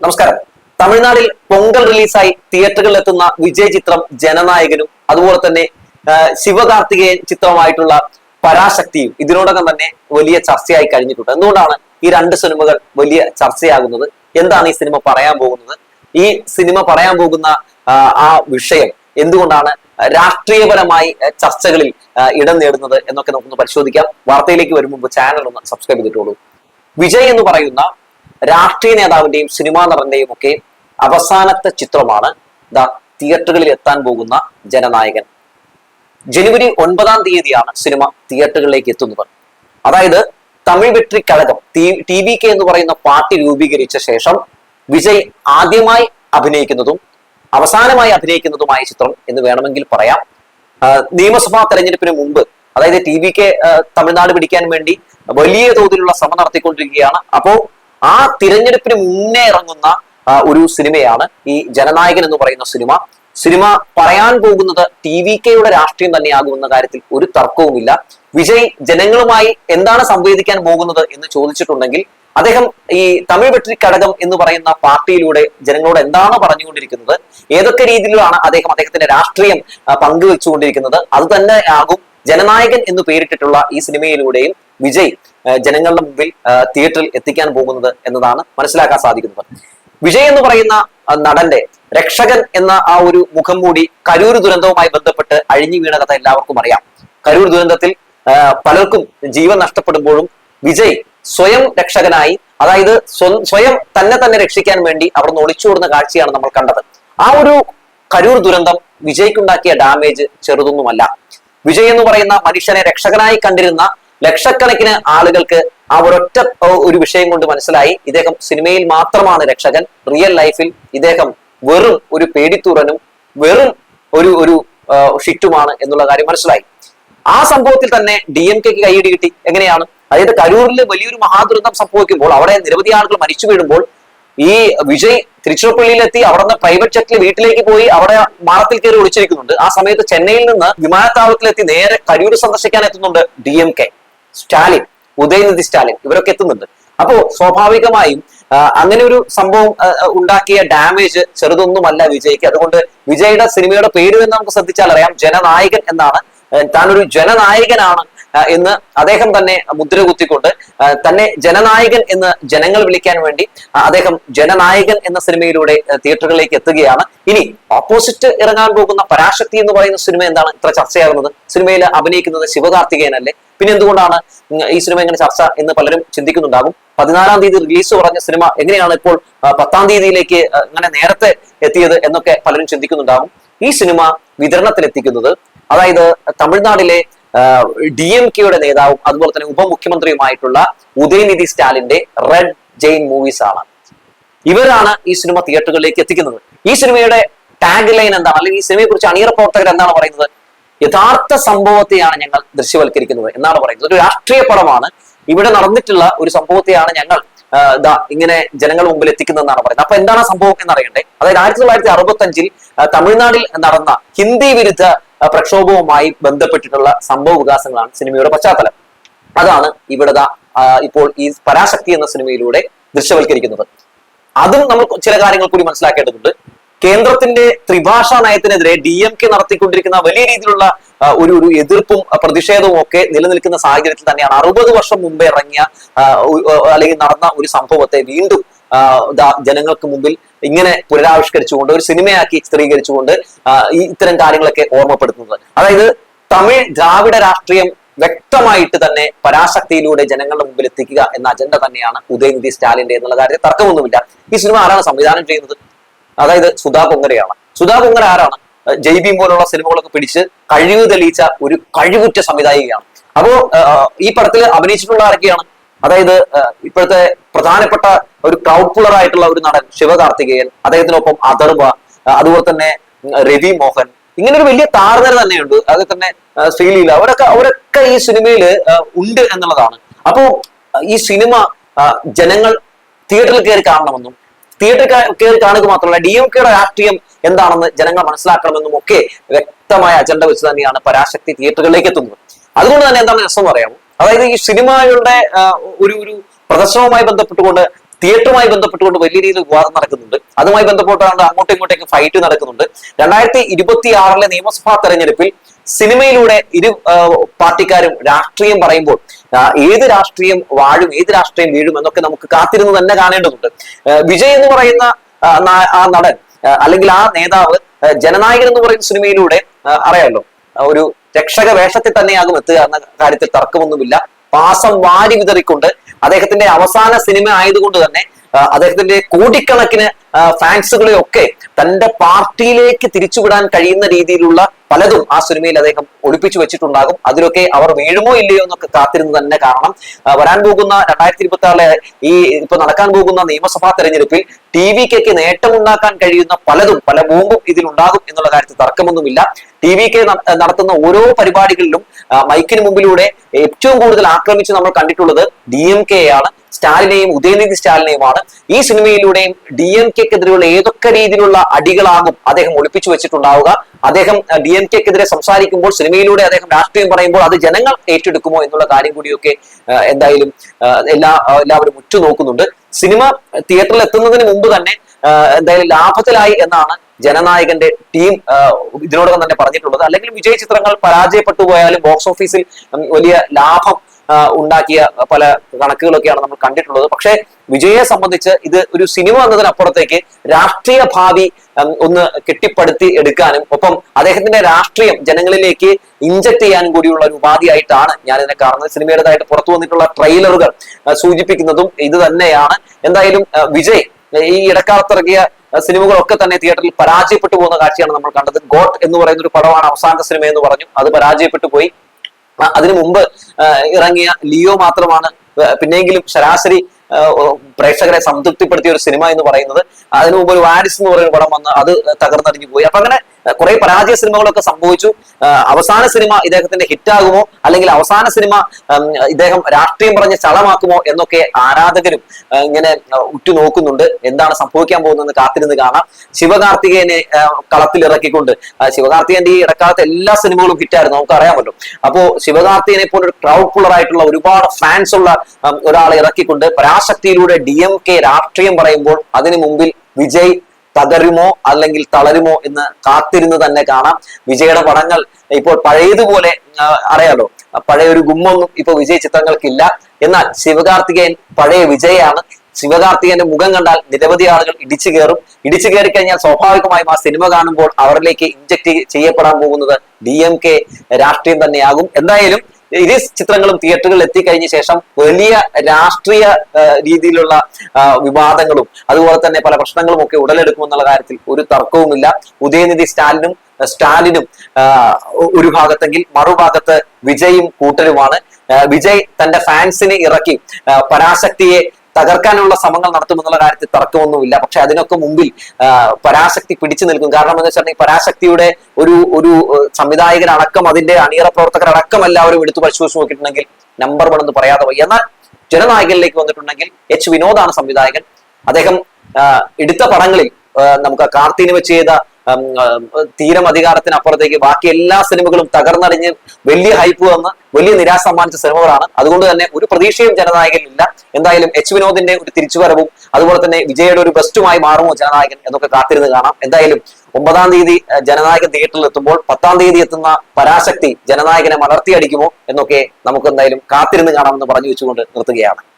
നമസ്കാരം. തമിഴ്നാട്ടിൽ പൊങ്കൽ റിലീസായി തിയേറ്ററുകളിൽ എത്തുന്ന വിജയ് ചിത്രം ജനനായകനും അതുപോലെ തന്നെ ശിവകാർത്തികേയൻ ചിത്രമായിട്ടുള്ള പരാശക്തിയും ഇതിനോടകം തന്നെ വലിയ ചർച്ചയായി കഴിഞ്ഞിട്ടുണ്ട്. എന്തുകൊണ്ടാണ് ഈ രണ്ട് സിനിമകൾ വലിയ ചർച്ചയാകുന്നത്? എന്താണ് ഈ സിനിമ പറയാൻ പോകുന്നത്? ഈ സിനിമ പറയാൻ പോകുന്ന ആ, വിഷയം എന്തുകൊണ്ടാണ് രാഷ്ട്രീയപരമായി ചർച്ചകളിൽ ഇടം നേടുന്നത് എന്നൊക്കെ നമുക്കൊന്ന് പരിശോധിക്കാം. വാർത്തയിലേക്ക് വരും മുമ്പ് ചാനൽ ഒന്ന് സബ്സ്ക്രൈബ് ചെയ്തിട്ടുള്ളൂ വിജയ് എന്ന് പറയുന്ന രാഷ്ട്രീയ നേതാവിന്റെയും സിനിമാ നടന്റെയും ഒക്കെ അവസാനത്തെ ചിത്രമാണ് ദ തിയേറ്ററുകളിൽ എത്താൻ പോകുന്ന ജനനായകൻ. ജനുവരി ഒൻപതാം തീയതിയാണ് സിനിമ തിയേറ്ററുകളിലേക്ക് എത്തുന്നത്. അതായത് Tamil Vetri Kazhagam T V K എന്ന് പറയുന്ന പാർട്ടി രൂപീകരിച്ച ശേഷം വിജയ് ആദ്യമായി അഭിനയിക്കുന്നതും അവസാനമായി അഭിനയിക്കുന്നതുമായ ചിത്രം എന്ന് വേണമെങ്കിൽ പറയാം. നിയമസഭാ തെരഞ്ഞെടുപ്പിന് മുമ്പ് അതായത് ടി വി കെ തമിഴ്നാട് പിടിക്കാൻ വേണ്ടി വലിയ തോതിലുള്ള ശ്രമം നടത്തിക്കൊണ്ടിരിക്കുകയാണ്. അപ്പോ ആ തിരഞ്ഞെടുപ്പിന് മുന്നേ ഇറങ്ങുന്ന ഒരു സിനിമയാണ് ഈ ജനനായകൻ എന്ന് പറയുന്ന സിനിമ. സിനിമ പറയാൻ പോകുന്നത് ടി വി കെയുടെ രാഷ്ട്രീയം തന്നെയാകുമെന്ന കാര്യത്തിൽ ഒരു തർക്കവുമില്ല. വിജയ് ജനങ്ങളുമായി എന്താണ് സംവേദിക്കാൻ പോകുന്നത് എന്ന് ചോദിച്ചിട്ടുണ്ടെങ്കിൽ അദ്ദേഹം ഈ തമിഴ് വെട്രി ഘടകം എന്ന് പറയുന്ന പാർട്ടിയിലൂടെ ജനങ്ങളോട് എന്താണ് പറഞ്ഞുകൊണ്ടിരിക്കുന്നത്? ഏതൊക്കെ രീതിയിലാണ് അദ്ദേഹം അദ്ദേഹത്തിന്റെ രാഷ്ട്രീയം പങ്കുവെച്ചുകൊണ്ടിരിക്കുന്നത്? അത് തന്നെ ആകും ജനനായകൻ എന്ന് പേരിട്ടിട്ടുള്ള ഈ സിനിമയിലൂടെയും വിജയ് ജനങ്ങളുടെ മുമ്പിൽ തിയേറ്ററിൽ എത്തിക്കാൻ പോകുന്നത് എന്നതാണ് മനസ്സിലാക്കാൻ സാധിക്കുന്നത്. വിജയ് എന്ന് പറയുന്ന നടന്റെ രക്ഷകൻ എന്ന ആ ഒരു മുഖം മൂടി കരൂർ ദുരന്തവുമായി ബന്ധപ്പെട്ട് അഴിഞ്ഞു വീണ കഥ എല്ലാവർക്കും അറിയാം. കരൂർ ദുരന്തത്തിൽ പലർക്കും ജീവൻ നഷ്ടപ്പെടുമ്പോഴും വിജയ് സ്വയം രക്ഷകനായി അതായത് സ്വയം തന്നെ തന്നെ രക്ഷിക്കാൻ വേണ്ടി അവിടുന്ന് ഒളിച്ചോടുന്ന കാഴ്ചയാണ് നമ്മൾ കണ്ടത്. ആ ഒരു കരൂർ ദുരന്തം വിജയ്ക്കുണ്ടാക്കിയ ഡാമേജ് ചെറുതൊന്നുമല്ല. വിജയ് എന്ന് പറയുന്ന മനുഷ്യനെ രക്ഷകനായി കണ്ടിരുന്ന ലക്ഷക്കണക്കിന് ആളുകൾക്ക് ആ ഒരൊറ്റ ഒരു വിഷയം കൊണ്ട് മനസ്സിലായി. ഇദ്ദേഹം സിനിമയിൽ മാത്രമാണ് രക്ഷകൻ. റിയൽ ലൈഫിൽ ഇദ്ദേഹം വെറും ഒരു പേടിത്തൂറനും വെറും ഒരു ഒരു ഷിറ്റുമാണ് എന്നുള്ള കാര്യം മനസ്സിലായി. ആ സംഭവത്തിൽ തന്നെ ഡി എം കെക്ക് കൈയിടി കിട്ടി. എങ്ങനെയാണ്? അതായത് കരൂരിൽ വലിയൊരു മഹാദുരന്തം സംഭവിക്കുമ്പോൾ അവിടെ നിരവധി ആളുകൾ മരിച്ചു വീഴുമ്പോൾ ഈ വിജയ് തിരുച്ചിറപ്പള്ളിയിലെത്തി അവിടെ നിന്ന് പ്രൈവറ്റ് ജെറ്റിൽ വീട്ടിലേക്ക് പോയി അവിടെ മാറത്തിൽ കയറി ഒളിച്ചിരിക്കുന്നുണ്ട്. ആ സമയത്ത് ചെന്നൈയിൽ നിന്ന് വിമാനത്താവളത്തിലെത്തി നേരെ കരൂർ സന്ദർശിക്കാൻ എത്തുന്നുണ്ട് D M K Stalin Udhayanidhi Stalin ഇവരൊക്കെ എത്തുന്നുണ്ട്. അപ്പോ സ്വാഭാവികമായും അങ്ങനെ ഒരു സംഭവം ഉണ്ടാക്കിയ ഡാമേജ് ചെറുതൊന്നുമല്ല വിജയ്ക്ക്. അതുകൊണ്ട് വിജയുടെ സിനിമയുടെ പേര് തന്നെ നമുക്ക് ശ്രദ്ധിച്ചാൽ അറിയാം ജനനായകൻ എന്നാണ്. താനൊരു ജനനായകനാണ് എന്ന് അദ്ദേഹം തന്നെ മുദ്ര കുത്തിക്കൊണ്ട് തന്നെ ജനനായകൻ എന്ന് ജനങ്ങൾ വിളിക്കാൻ വേണ്ടി അദ്ദേഹം ജനനായകൻ എന്ന സിനിമയിലൂടെ തിയേറ്ററുകളിലേക്ക് എത്തുകയാണ്. ഇനി ഓപ്പോസിറ്റ് ഇറങ്ങാൻ പോകുന്ന പരാശക്തി എന്ന് പറയുന്ന സിനിമ എന്താണ്? ഇത്ര ചർച്ചയാകുന്നത്. സിനിമയിൽ അഭിനയിക്കുന്നത് ശിവകാർത്തികേയനല്ലേ? പിന്നെ എന്തുകൊണ്ടാണ് ഈ സിനിമ ഇങ്ങനെ ചർച്ച എന്ന് പലരും ചിന്തിക്കുന്നുണ്ടാകും? പതിനാലാം തീയതി റിലീസ് പറഞ്ഞ സിനിമ എങ്ങനെയാണ് ഇപ്പോൾ പത്താം തീയതിയിലേക്ക് ഇങ്ങനെ നേരത്തെ എത്തിയത് എന്നൊക്കെ പലരും ചിന്തിക്കുന്നുണ്ടാകും. ഈ സിനിമ വിതരണത്തിലെത്തിക്കുന്നത് അതായത് തമിഴ്നാട്ടിലെ ഡി എം കെയുടെ നേതാവും അതുപോലെ തന്നെ ഉപമുഖ്യമന്ത്രിയുമായിട്ടുള്ള ഉദയനിധി സ്റ്റാലിന്റെ റെഡ് ജെയിൻ മൂവീസ് ആണ്. ഇവരാണ് ഈ സിനിമ തിയേറ്ററുകളിലേക്ക് എത്തിക്കുന്നത്. ഈ സിനിമയുടെ ടാഗ് ലൈൻ എന്താണ്? അല്ലെങ്കിൽ ഈ സിനിമയെ കുറിച്ച് അണിയറ പ്രവർത്തകർ എന്താണ് പറയുന്നത്? യഥാർത്ഥ സംഭവത്തെയാണ് ഞങ്ങൾ ദൃശ്യവൽക്കരിക്കുന്നത് എന്നാണ് പറയുന്നത്. ഒരു രാഷ്ട്രീയ പടമാണ്. ഇവിടെ നടന്നിട്ടുള്ള ഒരു സംഭവത്തെയാണ് ഞങ്ങൾ ഇങ്ങനെ ജനങ്ങൾ മുമ്പിൽ എത്തിക്കുന്നതെന്നാണ് പറയുന്നത്. അപ്പൊ എന്താണ് സംഭവം എന്ന് എന്നറിയണ്ടേ? അതായത് ആയിരത്തി തൊള്ളായിരത്തി അറുപത്തി അഞ്ചിൽ തമിഴ്നാട്ടിൽ നടന്ന ഹിന്ദി വിരുദ്ധ പ്രക്ഷോഭവുമായി ബന്ധപ്പെട്ടിട്ടുള്ള സംഭവ വികാസങ്ങളാണ് സിനിമയുടെ പശ്ചാത്തലം. അതാണ് ഇവിടെ ഇപ്പോൾ ഈ പരാശക്തി എന്ന സിനിമയിലൂടെ ദൃശ്യവൽക്കരിക്കുന്നത്. അതും നമ്മൾ ചില കാര്യങ്ങൾ കൂടി മനസ്സിലാക്കേണ്ടതുണ്ട്. കേന്ദ്രത്തിന്റെ ത്രിഭാഷാ നയത്തിനെതിരെ ഡി എം കെ നടത്തിക്കൊണ്ടിരിക്കുന്ന വലിയ രീതിയിലുള്ള ഒരു ഒരു എതിർപ്പും പ്രതിഷേധവും ഒക്കെ നിലനിൽക്കുന്ന സാഹചര്യത്തിൽ തന്നെയാണ്. അറുപത് വർഷം മുമ്പേ ഇറങ്ങിയ അല്ലെങ്കിൽ നടന്ന ഒരു സംഭവത്തെ വീണ്ടും ജനങ്ങൾക്ക് മുമ്പിൽ ഇങ്ങനെ പുനരാവിഷ്കരിച്ചുകൊണ്ട് ഒരു സിനിമയാക്കി ചിത്രീകരിച്ചുകൊണ്ട് ഈ ഇത്തരം കാര്യങ്ങളൊക്കെ ഓർമ്മപ്പെടുത്തുന്നത്. അതായത് തമിഴ് ദ്രാവിഡ രാഷ്ട്രീയം വ്യക്തമായിട്ട് തന്നെ പരാശക്തിയിലൂടെ ജനങ്ങളുടെ മുമ്പിൽ എത്തിക്കുക എന്ന അജണ്ട തന്നെയാണ് ഉദയനിധി സ്റ്റാലിന്റെ എന്നുള്ള കാര്യത്തിൽ തർക്കമൊന്നുമില്ല. ഈ സിനിമ ആരാണ് സംവിധാനം ചെയ്യുന്നത്? അതായത് സുധാ പൊങ്കരയാണ് സുധാ പൊങ്കര ആരാണ്? ജയ്ബീം പോലുള്ള സിനിമകളൊക്കെ പിടിച്ച് കഴിവ് തെളിയിച്ച ഒരു കഴിവുറ്റ സംവിധായികയാണ്. അപ്പോ ഈ പടത്തിൽ അഭിനയിച്ചിട്ടുള്ള ആരൊക്കെയാണ്? അതായത് ഇപ്പോഴത്തെ പ്രധാനപ്പെട്ട ഒരു ക്രൗഡ് പുള്ളർ ആയിട്ടുള്ള ഒരു നടൻ ശിവകാർത്തികേയൻ അദ്ദേഹത്തിനൊപ്പം അഥർവ അതുപോലെ തന്നെ രവി മോഹൻ. ഇങ്ങനെ ഒരു വലിയ താരനിര തന്നെയുണ്ട്. അത് തന്നെ ശ്രീലീല. അവരൊക്കെ അവരൊക്കെ ഈ സിനിമയിൽ ഉണ്ട് എന്നുള്ളതാണ്. അപ്പോ ഈ സിനിമ ജനങ്ങൾ തിയേറ്ററിൽ കയറി കാണണമെന്നും തിയേറ്ററിൽ കയറി കാണുക മാത്രമല്ല ഡി എം കെയുടെ രാഷ്ട്രീയം എന്താണെന്ന് ജനങ്ങൾ മനസ്സിലാക്കണമെന്നും ഒക്കെ വ്യക്തമായ അജണ്ട വെച്ച് തന്നെയാണ് പരാശക്തി തിയേറ്ററുകളിലേക്ക് എത്തുന്നത്. അതുകൊണ്ട് തന്നെ എന്താണ് രസം പറയാമോ? അതായത് ഈ സിനിമകളുടെ ഒരു ഒരു പ്രദർശനവുമായി ബന്ധപ്പെട്ടുകൊണ്ട് തിയേറ്ററുമായി ബന്ധപ്പെട്ടുകൊണ്ട് വലിയ രീതിയിൽ വിവാദം നടക്കുന്നുണ്ട്. അതുമായി ബന്ധപ്പെട്ടാണ് അങ്ങോട്ടും ഇങ്ങോട്ടേക്ക് ഫൈറ്റ് നടക്കുന്നുണ്ട്. രണ്ടായിരത്തി ഇരുപത്തി ആറിലെ നിയമസഭാ തെരഞ്ഞെടുപ്പിൽ സിനിമയിലൂടെ ഇരു പാർട്ടിക്കാരും രാഷ്ട്രീയം പറയുമ്പോൾ ഏത് രാഷ്ട്രീയം വാഴും ഏത് രാഷ്ട്രീയം വീഴും എന്നൊക്കെ നമുക്ക് കാത്തിരുന്ന് തന്നെ കാണേണ്ടതുണ്ട്. വിജയ് എന്ന് പറയുന്ന ആ, നടൻ അല്ലെങ്കിൽ ആ നേതാവ് ജനനായകൻ എന്ന് പറയുന്ന സിനിമയിലൂടെ അറിയാമല്ലോ ഒരു രക്ഷക വേഷത്തിൽ തന്നെയാകും എത്തുക എന്ന കാര്യത്തിൽ തർക്കമൊന്നുമില്ല. പാസം വാരി വിതറിക്കൊണ്ട് അദ്ദേഹത്തിന്റെ അവസാന സിനിമ ആയതുകൊണ്ട് തന്നെ അദ്ദേഹത്തിന്റെ കോടിക്കണക്കിന് ആ, ഫാൻസുകളെ ഒക്കെ തന്റെ പാർട്ടിയിലേക്ക് തിരിച്ചുവിടാൻ കഴിയുന്ന രീതിയിലുള്ള പലതും ആ സിനിമയിൽ അദ്ദേഹം ഒളിപ്പിച്ചു വെച്ചിട്ടുണ്ടാകും. അതിലൊക്കെ അവർ വീഴുമോ ഇല്ലയോ എന്നൊക്കെ കാത്തിരുന്നു തന്നെ കാരണം വരാൻ പോകുന്ന രണ്ടായിരത്തി ഇരുപത്തി ആറിലെ ഈ ഇപ്പൊ നടക്കാൻ പോകുന്ന നിയമസഭാ തെരഞ്ഞെടുപ്പിൽ ടി വിക്കൊക്കെ നേട്ടമുണ്ടാക്കാൻ കഴിയുന്ന പലതും പല ബോംബും ഇതിലുണ്ടാകും എന്നുള്ള കാര്യത്തിൽ തർക്കമൊന്നുമില്ല. ടി വി കെ നടത്തുന്ന ഓരോ പരിപാടികളിലും മൈക്കിന് മുമ്പിലൂടെ ഏറ്റവും കൂടുതൽ ആക്രമിച്ച് നമ്മൾ കണ്ടിട്ടുള്ളത് ഡി എം കെ ആണ് സ്റ്റാലിനെയും ഉദയനിധി സ്റ്റാലിനെയുമാണ് ഈ സിനിമയിലൂടെയും ഡി എം കെക്കെതിരെയുള്ള ഏതൊക്കെ രീതിയിലുള്ള അടികളാകും അദ്ദേഹം ഒളിപ്പിച്ചു വെച്ചിട്ടുണ്ടാവുക. അദ്ദേഹം ഡി എം കെക്കെതിരെ സംസാരിക്കുമ്പോൾ സിനിമയിലൂടെ അദ്ദേഹം രാഷ്ട്രീയം പറയുമ്പോൾ അത് ജനങ്ങൾ ഏറ്റെടുക്കുമോ എന്നുള്ള കാര്യം കൂടിയൊക്കെ എന്തായാലും എല്ലാ എല്ലാവരും ഉറ്റുനോക്കുന്നുണ്ട്. സിനിമ തിയേറ്ററിൽ എത്തുന്നതിന് മുമ്പ് തന്നെ എന്തായാലും ലാഭത്തിലായി എന്നാണ് ജനനായകന്റെ ടീം ഇതിനോടകം തന്നെ പറഞ്ഞിട്ടുള്ളത്. അല്ലെങ്കിൽ വിജയ ചിത്രങ്ങൾ പരാജയപ്പെട്ടു പോയാലും ബോക്സ് ഓഫീസിൽ വലിയ ലാഭം ഉണ്ടാക്കിയ പല കണക്കുകളൊക്കെയാണ് നമ്മൾ കണ്ടിട്ടുള്ളത്. പക്ഷേ വിജയെ സംബന്ധിച്ച് ഇത് ഒരു സിനിമ എന്നതിനപ്പുറത്തേക്ക് രാഷ്ട്രീയ ഭാവി ഒന്ന് കെട്ടിപ്പടുത്തി എടുക്കാനും ഒപ്പം അദ്ദേഹത്തിന്റെ രാഷ്ട്രീയം ജനങ്ങളിലേക്ക് ഇഞ്ചക്ട് ചെയ്യാനും കൂടിയുള്ള ഒരു ഉപാധിയായിട്ടാണ് ഞാൻ ഇതിനെ കാണുന്നത്. സിനിമയുടേതായിട്ട് പുറത്തു വന്നിട്ടുള്ള ട്രെയിലറുകൾ സൂചിപ്പിക്കുന്നതും ഇത് തന്നെയാണ്. എന്തായാലും വിജയ് ഈ ഇടക്കാലത്തിറങ്ങിയ സിനിമകളൊക്കെ തന്നെ തിയേറ്ററിൽ പരാജയപ്പെട്ടു പോകുന്ന കാഴ്ചയാണ് നമ്മൾ കണ്ടത്. ഗോട്ട് എന്ന് പറയുന്ന ഒരു പടമാണ് അവസാന സിനിമ എന്ന് പറഞ്ഞു. അത് പരാജയപ്പെട്ടു പോയി. അതിനു മുമ്പ് ഇറങ്ങിയ ലിയോ മാത്രമാണ് പിന്നെങ്കിലും ശരാശരി പ്രേക്ഷകരെ സംതൃപ്തിപ്പെടുത്തിയ ഒരു സിനിമ എന്ന് പറയുന്നത്. അതിനു മുമ്പ് ഒരു വാരിസ് എന്ന് പറയുന്ന പടം വന്ന് അത് തകർന്നടിഞ്ഞു പോയി. അപ്പൊ അങ്ങനെ കുറെ പരാജയ സിനിമകളൊക്കെ സംഭവിച്ചു. അവസാന സിനിമ ഇദ്ദേഹത്തിന്റെ ഹിറ്റാകുമോ? അല്ലെങ്കിൽ അവസാന സിനിമ ഇദ്ദേഹം രാഷ്ട്രീയം പറഞ്ഞ് ചളമാക്കുമോ എന്നൊക്കെ ആരാധകരും ഇങ്ങനെ ഉറ്റുനോക്കുന്നുണ്ട്. എന്താണ് സംഭവിക്കാൻ പോകുന്നതെന്ന് കാത്തിരുന്ന് കാണാം. ശിവകാർത്തികേയനെ ആ, ശിവകാർത്തികേയന്റെ ഈ ഇടക്കാലത്തെ എല്ലാ സിനിമകളും ഹിറ്റായിരുന്നു. നമുക്ക് അറിയാമല്ലോ അപ്പോ ശിവകാർത്തികനെ പോലെ ഒരു ക്രൗഡ് പുള്ളർ ആയിട്ടുള്ള ഒരുപാട് ഫാൻസ് ഉള്ള ഒരാളെ ഇറക്കിക്കൊണ്ട് പരാശക്തിയിലൂടെ ഡി എം കെ രാഷ്ട്രീയം പറയുമ്പോൾ അതിനു മുമ്പിൽ വിജയ് തകരുമോ അല്ലെങ്കിൽ തളരുമോ എന്ന് കാത്തിരുന്ന് തന്നെ കാണാം. വിജയുടെ പടങ്ങൾ ഇപ്പോൾ പഴയതുപോലെ അറിയാലോ പഴയ ഒരു ഗുമ്മൊന്നും ഇപ്പൊ വിജയ് ചിത്രങ്ങൾക്കില്ല. എന്നാൽ ശിവകാർത്തികേയൻ പഴയ വിജയാണ്. ശിവകാർത്തികന്റെ മുഖം കണ്ടാൽ നിരവധി ആളുകൾ ഇടിച്ചു കയറും. ഇടിച്ചു കയറി കഴിഞ്ഞാൽ സ്വാഭാവികമായും ആ സിനിമ കാണുമ്പോൾ അവരിലേക്ക് ഇഞ്ചക്ട് ചെയ്യപ്പെടാൻ പോകുന്നത് ഡി എം കെ രാഷ്ട്രീയം തന്നെയാകും. എന്തായാലും ഇരു ചിത്രങ്ങളും തിയേറ്ററുകളിൽ എത്തിക്കഴിഞ്ഞ ശേഷം വലിയ രാഷ്ട്രീയ രീതിയിലുള്ള വിവാദങ്ങളും അതുപോലെ തന്നെ പല പ്രശ്നങ്ങളും ഒക്കെ ഉടലെടുക്കുമെന്നുള്ള കാര്യത്തിൽ ഒരു തർക്കവുമില്ല. ഉദയനിധി സ്റ്റാലിനും സ്റ്റാലിനും ഒരു ഭാഗത്തെങ്കിൽ മറുഭാഗത്ത് വിജയും കൂട്ടരുമാണ്. വിജയ് തന്റെ ഫാൻസിനെ ഇറക്കി പരാശക്തിയെ തകർക്കാനുള്ള ശ്രമങ്ങൾ നടത്തുമെന്നുള്ള കാര്യത്തിൽ തർക്കമൊന്നുമില്ല. പക്ഷെ അതിനൊക്കെ മുമ്പിൽ പരാശക്തി പിടിച്ചു നിൽക്കും. കാരണം എന്ന് വെച്ചിട്ടുണ്ടെങ്കിൽ പരാശക്തിയുടെ ഒരു ഒരു സംവിധായകൻ അടക്കം അതിന്റെ അണിയറ പ്രവർത്തകരടക്കം എല്ലാവരും എടുത്തു പരിശോധിച്ച് നോക്കിയിട്ടുണ്ടെങ്കിൽ നമ്പർ വൺ എന്ന് പറയാതെ പോയി. എന്നാൽ ജനനായകനിലേക്ക് വന്നിട്ടുണ്ടെങ്കിൽ എച്ച് വിനോദാണ് സംവിധായകൻ. അദ്ദേഹം എടുത്ത പടങ്ങളിൽ നമുക്ക് കാർത്തീന് വെച്ച് ചെയ്ത ഉം, അധികാരത്തിന് അപ്പുറത്തേക്ക് ബാക്കി എല്ലാ സിനിമകളും തകർന്നടിഞ്ഞ് വലിയ ഹൈപ്പ് വന്ന് വലിയ നിരാശ സമ്മാനിച്ച സിനിമകളാണ്. അതുകൊണ്ട് തന്നെ ഒരു പ്രതീക്ഷയും ജനനായകനില്ല എന്തായാലും എച്ച് വിനോദിന്റെ ഒരു തിരിച്ചുവരവും അതുപോലെ തന്നെ വിജയയുടെ ഒരു ബെസ്റ്റുമായി മാറുമോ ജനനായകൻ എന്നൊക്കെ കാത്തിരുന്ന് കാണാം. എന്തായാലും ഒമ്പതാം തീയതി ജനനായകൻ തിയേറ്ററിൽ എത്തുമ്പോൾ പത്താം തീയതി എത്തുന്ന പരാശക്തി ജനനായകനെ മലർത്തിയടിക്കുമോ എന്നൊക്കെ നമുക്ക് എന്തായാലും കാത്തിരുന്ന് കാണാമെന്ന് പറഞ്ഞു വെച്ചുകൊണ്ട് നിർത്തുകയാണ്.